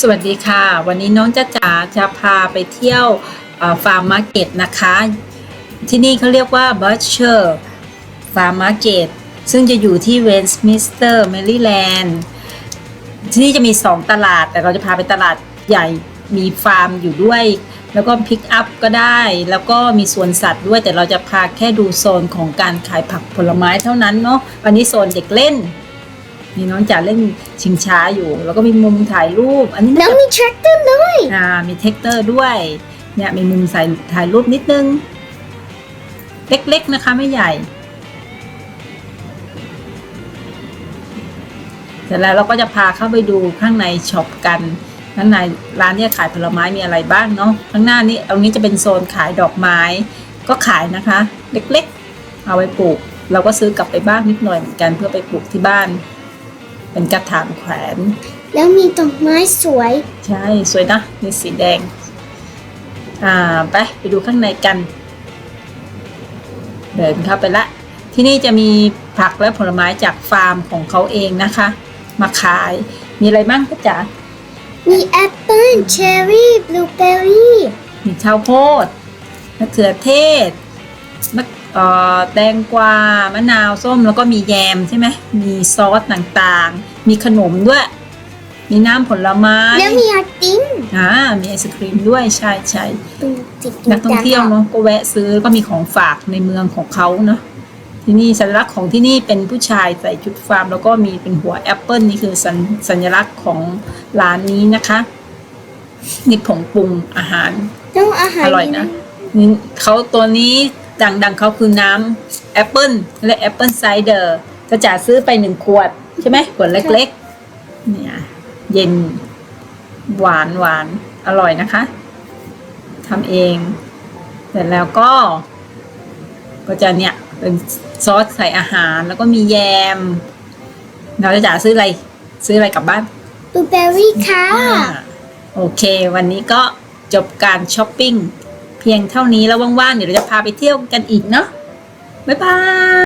สวัสดีค่ะ วันนี้น้องจ้าจ๋าจะพาไปเที่ยวฟาร์มมาร์เก็ตนะคะ ที่นี่เขาเรียกว่า Butcher Farm Market ซึ่งจะอยู่ที่เวนส์มิสเตอร์แมริแลนด์ที่นี่จะมี 2 ตลาด แต่เราจะพาไปตลาดใหญ่มีฟาร์มอยู่ด้วย แล้วก็พิกอัพก็ได้ แล้วก็มีสวนสัตว์ด้วยแต่เราจะพาแค่ดูโซนของการขายผักผลไม้เท่านั้นเนาะวันนี้โซนเด็กเล่น นี่น้องจ๋าเล่นชิงช้าอยู่ แล้วก็มีมุมถ่ายรูป อันนี้แล้วน่าจะมีแทรกเตอร์ด้วยอ่ามีเทคเตอร์ด้วย เนี่ยมีมุมใส่ถ่ายรูปนิดนึง เล็กๆนะคะไม่ใหญ่เสร็จแล้วเราก็จะพาเข้าไปดูข้างในช็อปกันข้างในร้านเนี่ยขายผลไม้มีอะไรบ้างเนาะข้างหน้านี้ตรงนี้จะเป็นโซนขายดอกไม้ ก็ขายนะคะ เล็กๆ เอาไว้ปลูก เราก็ซื้อกลับไปบ้างนิดหน่อยเหมือนกันเพื่อไปปลูกที่บ้าน เป็นกระถางแขวน แล้วมีดอกไม้สวย ใช่สวยนะมีสีแดง อ่าไปไปดูข้างในกัน เดินเข้าไปละ ที่นี่จะมีผักและผลไม้จากฟาร์มของเขาเองนะคะ มาขายมีอะไรบ้างก็จ๋ามีแอปเปิ้ลเชอร์รี่บลูเบอร์รี่มีข้าวโพดมะเขือเทศมะ เอ่อแตงกวามะนาวส้มแล้วก็มีแยมใช่ไหมมีซอสต่างๆ มีขนมด้วย มีน้ำผลไม้แล้วมีไอติมอ่ามีไอศครีมด้วยใช่ใช่ดูจินักท่องเที่ยวเนาะก็แวะซื้อแล้วก็มีของฝากในเมืองของเขาเนาะที่นี่สัญลักษณ์ของที่นี่เป็นผู้ชายใส่ชุดฟาร์ม แล้วก็มีเป็นหัวแอปเปิลนี่คือสัญสัญลักษณ์ของร้านนี้นะคะนี่ผงปรุงอาหารต้องอาหารอร่อยนะนี่เขาตัวนี้ ดังๆเขาคือน้ำแอปเปิลและแอปเปิลไซเดอร์จะจ่าซื้อไปหนึ่งขวด ใช่ไหมขวดเล็กๆ เนี่ยเย็นหวานหวานอร่อยนะคะทำเองเสร็จแล้วก็ ก็จะเนี่ยเป็นซอสใส่อาหารแล้วก็มีแยม เราจะจ่าซื้ออะไร ซื้ออะไรกลับบ้านบลูเบอร์รี่ค่ะอ่าโอเค วันนี้ก็จบการช้อปปิ้งเพียงเท่านี้แล้วว่างๆเดี๋ยวเราจะพาไปเที่ยวกันอีกเนาะบ๊ายบาย